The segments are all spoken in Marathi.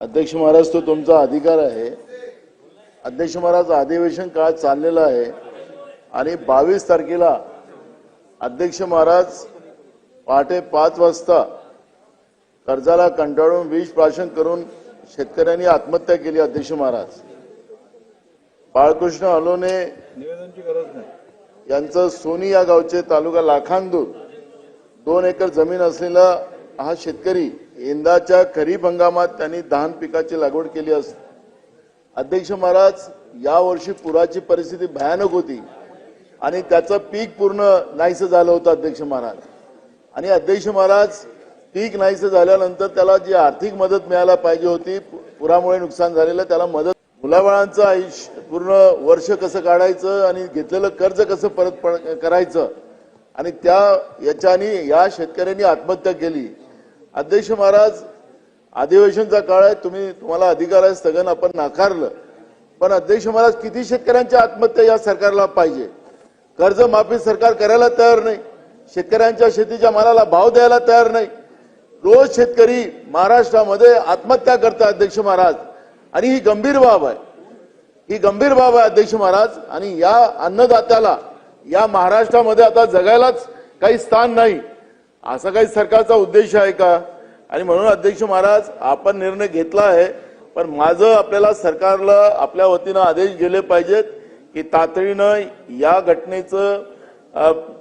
अध्यक्ष महाराज तो तुमचा अधिकार आहे. अध्यक्ष महाराज अधिवेशन काळ चाललेलं आहे. आणि बावीस तारखेला अध्यक्ष महाराज पहाटे पाच वाजता कर्जाला कंटाळून विष प्राशन करून शेतकऱ्यांनी आत्महत्या केली अध्यक्ष महाराज. बाळकृष्ण अलोने निवेदनची गरज नाही. यांचं सोनी या गावचे तालुका लाखांदूर दोन एकर जमीन असलेला हा शेतकरी यंदाच्या खरीप हंगामात त्यांनी धान पिकाची लागवड केली असते अध्यक्ष महाराज यावर्षी पुराची परिस्थिती भयानक होती. आणि त्याचं पीक पूर्ण नाहीसं झालं होतं अध्यक्ष महाराज. आणि अध्यक्ष महाराज पीक नाहीसं झाल्यानंतर त्याला जी आर्थिक मदत मिळायला पाहिजे होती पुरामुळे नुकसान झालेलं त्याला मदत मुलाबाळांचं आयुष्य पूर्ण वर्ष कसं काढायचं आणि घेतलेलं कर्ज कसं परत करायचं. आणि त्या याच्याने या शेतकऱ्यांनी आत्महत्या केली. अध्यक्ष महाराज अधिवेशनचा काळ आहे तुम्ही तुम्हाला अधिकार आहे स्थगन आपण नाकारलं. पण अध्यक्ष महाराज किती शेतकऱ्यांच्या आत्महत्या या सरकारला पाहिजे? कर्जमाफी सरकार करायला तयार नाही. शेतकऱ्यांच्या शेतीच्या मालाला भाव द्यायला तयार नाही. रोज शेतकरी महाराष्ट्रामध्ये आत्महत्या करतात अध्यक्ष महाराज. आणि ही गंभीर बाब आहे. ही गंभीर बाब आहे अध्यक्ष महाराज. आणि या अन्नदात्याला या महाराष्ट्रामध्ये आता जगायलाच काही स्थान नाही. असा काही सरकारचा उद्देश आहे का? आणि म्हणून अध्यक्ष महाराज आपण निर्णय घेतला आहे पण माझं आपल्याला सरकारला आपल्या वतीनं आदेश गेले पाहिजेत की तातडीनं या घटनेचं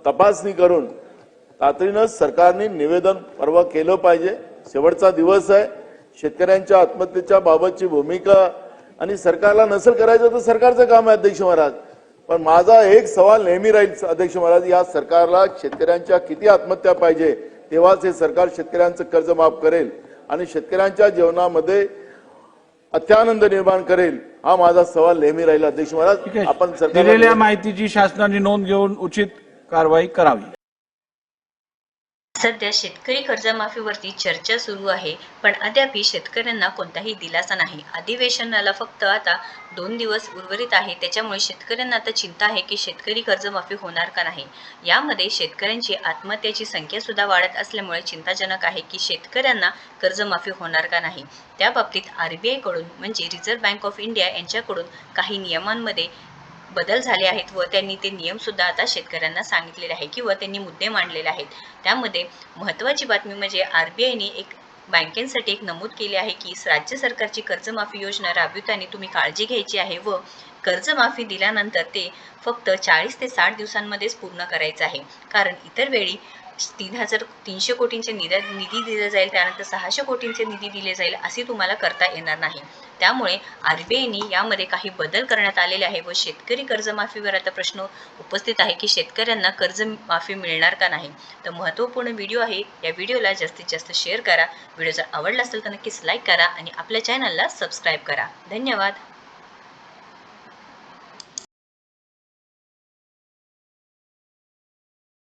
तपासणी करून तातडीनं सरकारने निवेदन परवा केलं पाहिजे. शेवटचा दिवस आहे. शेतकऱ्यांच्या आत्महत्येच्या बाबतची भूमिका आणि सरकारला नसेल करायचं तर सरकारचं काम आहे अध्यक्ष महाराज. पण माझा एक सवाल नेहमी राहील अध्यक्ष महाराज या सरकारला शेतकऱ्यांच्या किती आत्महत्या पाहिजे तेव्हाच हे सरकार शेतकऱ्यांचं कर्ज माफ करेल आणि शेतकऱ्यांच्या जीवनामध्ये अत्यानंद निर्माण करेल हा माझा सवाल नेहमी राहील अध्यक्ष महाराज. आपण दिलेल्या माहितीची शासनाने नोंद घेऊन उचित कारवाई करावी. सध्या शेतकरी कर्जमाफीवरती चर्चा सुरू आहे पण अद्याप शेतकऱ्यांना कोणताही दिलासा नाही. अधिवेशनाला फक्त आता दोन दिवस उर्वरित आहे. त्याच्यामुळे शेतकऱ्यांना आता चिंता आहे की शेतकरी कर्जमाफी होणार का नाही. यामध्ये शेतकऱ्यांची आत्महत्याची संख्या सुद्धा वाढत असल्यामुळे चिंताजनक आहे की शेतकऱ्यांना कर्जमाफी होणार का नाही. त्याबाबतीत आर बी आयकडून म्हणजे रिझर्व्ह बँक ऑफ इंडिया यांच्याकडून काही नियमांमध्ये बदल झाले आहेत व त्यांनी ते नियम सुद्धा आता शेतकऱ्यांना सांगितलेले आहे किंवा त्यांनी मुद्दे मांडलेले आहेत. त्यामध्ये महत्त्वाची बातमी म्हणजे आर बी आयने एक बँकेसाठी एक नमूद केले आहे की राज्य सरकारची कर्जमाफी योजना राबविताना तुम्ही काळजी घ्यायची आहे व कर्जमाफी दिल्यानंतर ते फक्त चाळीस ते साठ दिवसांमध्येच पूर्ण करायचं आहे. कारण इतर वेळी तीन हजार तीनशे कोटींचे निधी निधी दिले जाईल त्यानंतर सहाशे कोटींचे निधी दिले जाईल असे तुम्हाला करता येणार नाही. त्यामुळे आर बी आयने यामध्ये काही बदल करण्यात आलेले आहे व शेतकरी कर्जमाफीवर आता प्रश्न उपस्थित आहे की शेतकऱ्यांना कर्जमाफी मिळणार का नाही. तर महत्त्वपूर्ण व्हिडिओ आहे या व्हिडिओला जास्तीत जास्त शेअर करा. व्हिडिओ जर आवडला असेल तर नक्कीच लाईक करा आणि आपल्या चॅनलला सबस्क्राईब करा. धन्यवाद.